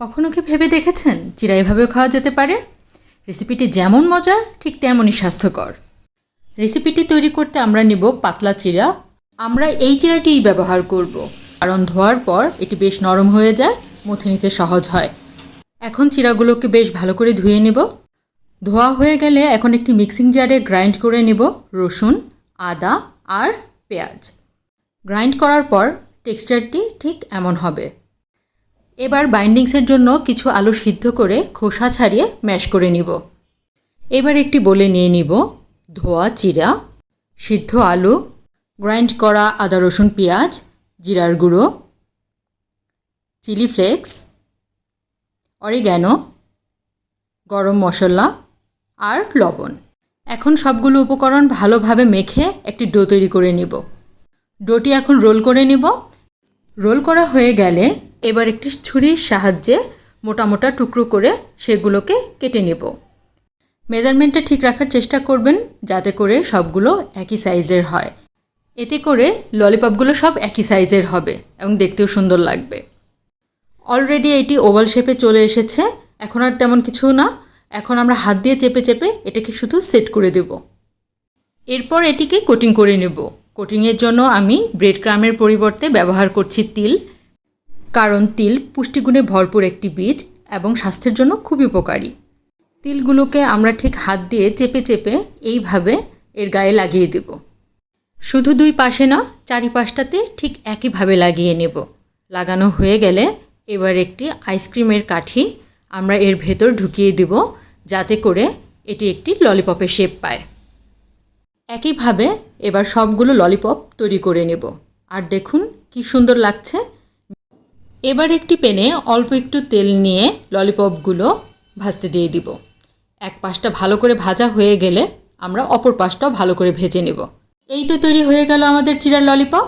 কখনো কি ভেবে দেখেছেন চিরা এভাবেও খাওয়া যেতে পারে? রেসিপিটি যেমন মজার, ঠিক তেমনই স্বাস্থ্যকর। রেসিপিটি তৈরি করতে আমরা নিব পাতলা চিরা। আমরা এই চিরাটিই ব্যবহার করব। কারণ ধোয়ার পর এটি বেশ নরম হয়ে যায়, মুথে নিতে সহজ হয়। এখন চিরাগুলোকে বেশ ভালো করে ধুয়ে নেব। ধোয়া হয়ে গেলে এখন একটি মিক্সিং জারে গ্রাইন্ড করে নেব রসুন, আদা আর পেঁয়াজ। গ্রাইন্ড করার পর টেক্সচারটি ঠিক এমন হবে। এবার বাইন্ডিংসের জন্য কিছু আলু সিদ্ধ করে খোসা ছাড়িয়ে ম্যাশ করে নিব। এবার একটি বলে নিয়ে নিব ধোয়া চিরা সিদ্ধ আলু গ্রাইন্ড করা আদা রসুন পেঁয়াজ, জিরার গুঁড়ো চিলি ফ্লেক্স অরিগ্যানো গরম মশলা আর লবণ। এখন সবগুলো উপকরণ ভালোভাবে মেখে একটি ডো তৈরি করে নিব। ডোটি এখন রোল করে নিব। রোল করা হয়ে গেলে এবার একটি ছুরির সাহায্যে মোটা মোটা টুকরো করে সেগুলোকে কেটে নেব। মেজারমেন্টটা ঠিক রাখার চেষ্টা করবেন যাতে করে সবগুলো একই সাইজের হয়। এতে করে ললিপপগুলো সব একই সাইজের হবে এবং দেখতেও সুন্দর লাগবে। অলরেডি এটি ওভাল শেপে চলে এসেছে। এখন আর তেমন কিছু না। এখন আমরা হাত দিয়ে চেপে চেপে এটাকে শুধু সেট করে দেব। এরপর এটিকে কোটিং করে নেব। কোটিংয়ের জন্য আমি ব্রেড ক্রামের পরিবর্তে ব্যবহার করছি তিল। কারণ তিল পুষ্টিগুণে ভরপুর একটি বীজ এবং স্বাস্থ্যের জন্য খুবই উপকারী। তিলগুলোকে আমরা ঠিক হাত দিয়ে চেপে চেপে এইভাবে এর গায়ে লাগিয়ে দেব। শুধু দুই পাশে না, চারিপাশটাতে ঠিক একইভাবে লাগিয়ে নেব। লাগানো হয়ে গেলে এবার একটি আইসক্রিমের কাঠি আমরা এর ভেতর ঢুকিয়ে দেব, যাতে করে এটি একটি ললিপপের শেপ পায়। একইভাবে এবার সবগুলো ললিপপ তৈরি করে নেব। আর দেখুন কি সুন্দর লাগছে। এবার একটি পেনে অল্প একটু তেল নিয়ে ললিপপগুলো ভাজতে দিয়ে দিব। এক পাশটা ভালো করে ভাজা হয়ে গেলে আমরা অপর পাশটাও ভালো করে ভেজে নেব। এই তো তৈরি হয়ে গেল আমাদের চিরার ললিপপ।